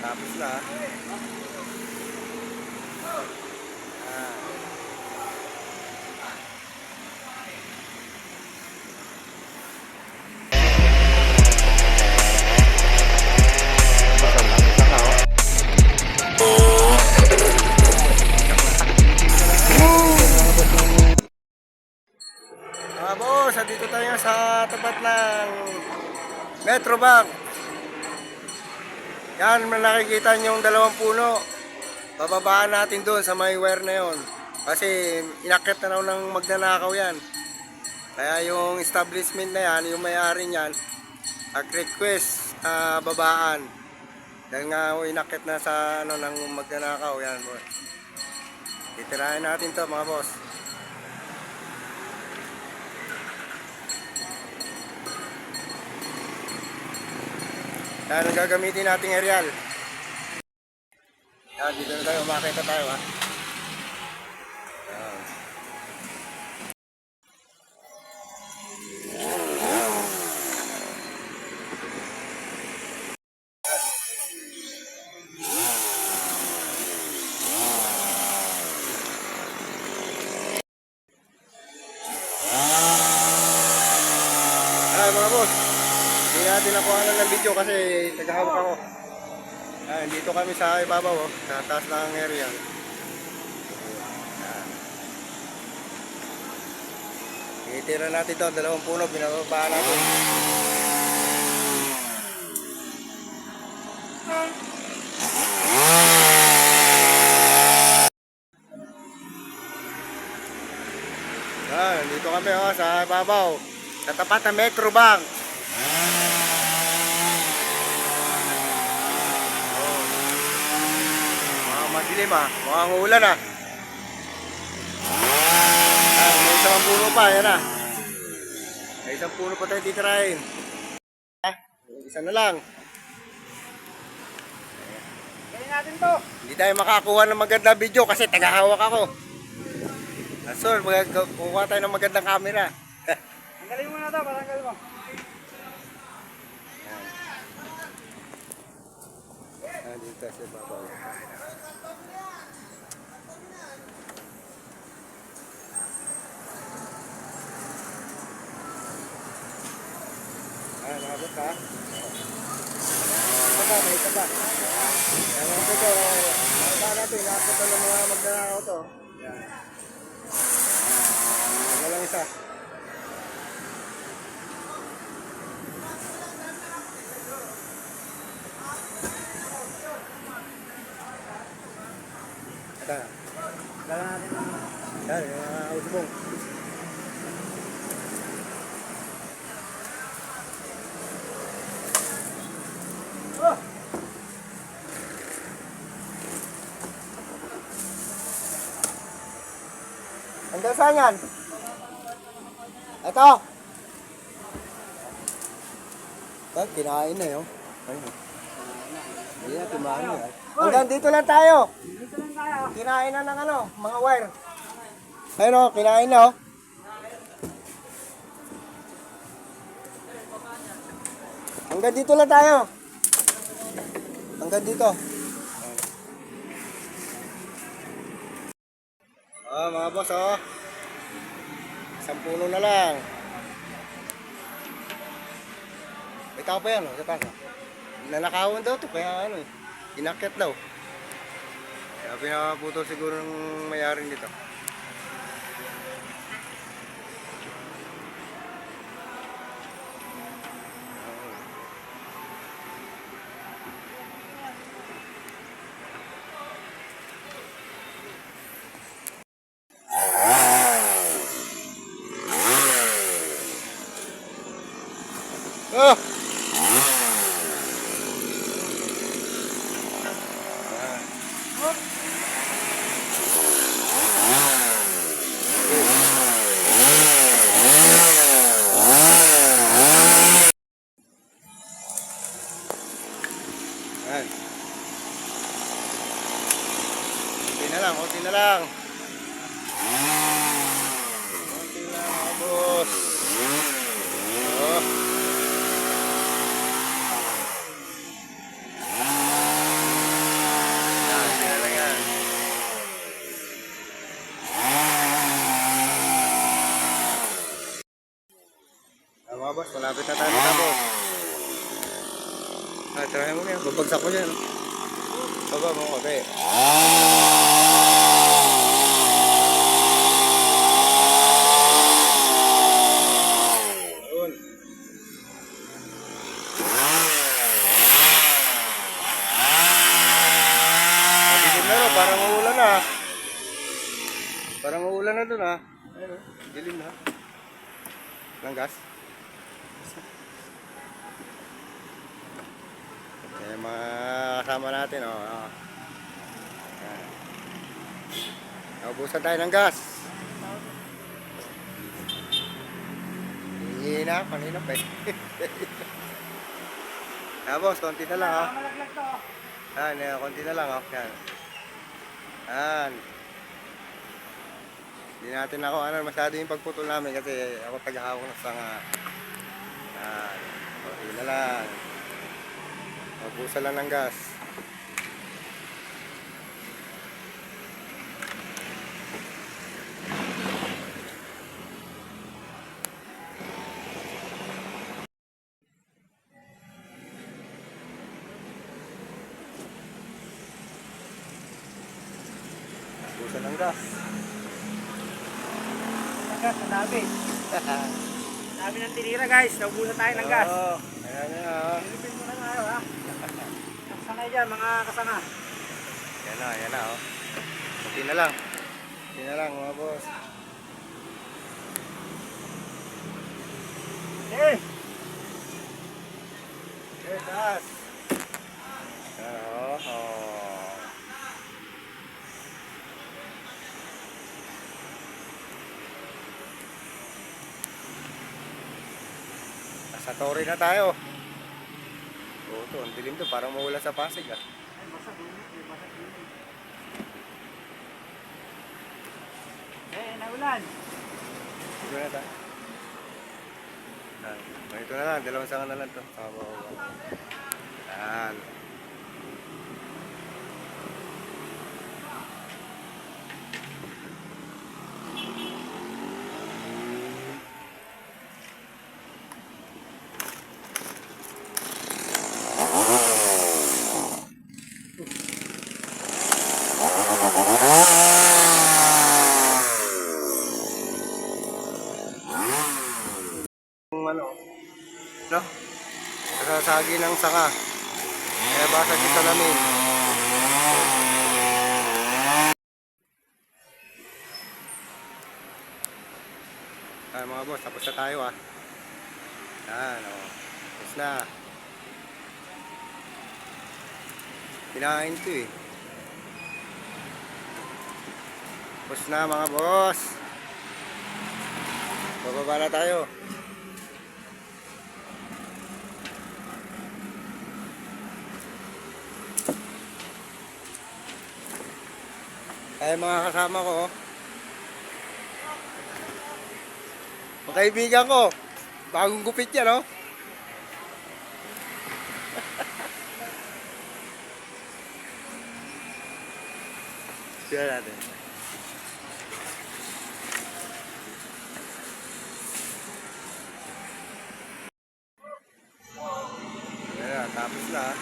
Tapos na. Ah. Boss, dito tayo sa tapat ng. Yan, nakikita niyo yung dalawang puno. Bababaan natin doon sa may wire na yon. Kasi inakit na raw ng magnanakaw yan. Kaya yung establishment na yan, yung may-ari niyan, nag-request na babaan. Dahil nga oh, inakit na sa ano ng magnanakaw yan. boss. Titirahin natin to mga boss. Yan ang gagamitin nating aerial. Yan, dito na tayo. Makita tayo ha. Natin nakuha ng video kasi naghahawak ako. Ah, dito kami sa ibabaw, oh, sa taas ng area. Itira natin to, dalawang puno, binababa natin. Ah, dito kami oh, sa ibabaw. Sa tapat ng Metro Bank. Madilim ah. Mukhang ulan ah. Ah, may isang puno pa, yan ah. May isang puno pa tayo titirahin. Ah, isa na lang. Gawin natin to. Hindi tayo makakuha ng magandang video kasi tagahawak ako. Ah, Sir, kukuha tayo ng magandang camera. Tanggalin mo na to, patanggal mo. Ah, dito sa babaw. Ah, nabot ka? Ito ba, may isa pa. Yan ang ito, nakita natin, nakita to ng mga magnanakaw to. Yan. Ano lang isa. Ito. Gawin natin ng... Yan, yung mga usbong. Saan yan? Ito. Pag kinain na yun. Ayun. Hindi na timano eh. Hanggang dito lang tayo. Dito lang tayo. Kinain na ng ano, mga wire. Ayun o, kinain na oh. Hanggang dito lang tayo. Hanggang dito. Ah, mga boss oh. Isang puno na lang. May tao pa yan oh, sa taas. Nanakawan daw to, kaya ano eh. Inakyat daw. Kaya pinaputol siguro ng mayari nito. Ah! Yan. Kunti na lang, kunti na lang. Kunti na lang, mga boss. Oh. Mga boss, malapit na tayo matapos. Ah, tirahin mo na yan. Babagsak ko yan. Baba mo, okay. Yun. Madilim na, no? parang uulan na. Parang uulan na dun ha. Ayun, oh. dilim na. Lang gas. Yan yung mga kasama natin, oh. oh. Naubusan tayo ng gas. Hindi na, kanina pa eh. Tapos, konti na lang, to. Yan, yan, konti na lang, oh. Yan. Yan. Hindi natin ako ano masyado yung pagputol namin kasi ako tagahawak ng sanga. Yan. Okay na lang. Magbusa lang ng gas. Ng gas. Dami. Dami ng tinira guys. Naubusan tayo ng gas. Oo. Ayan na, oh. Pilipin mo na tayo ha. Kasangay dyan mga kasanga. Yan na, yan na, oh. Kunti na lang. Kunti na lang, mga boss. Eh! Okay, taas. Yan, Nasa Torre na tayo. Oo, to, ang dilim to. Parang mawala sa Pasig, ah. Eh, naulan. Dito na tayo. Ganito na lang, dalawang sanga na lang to. Tama ng sanga. Kaya basag yung salamin. Ay mga boss, tapos na tayo ah. Yan o. Tapos na. Kinain to eh. Tapos na mga boss. Bababa na tayo. Ay mga kasama ko. oh. Mga kaibigan ko. Bagong gupit yan, oh. Siya natin. Yan na, tapos na.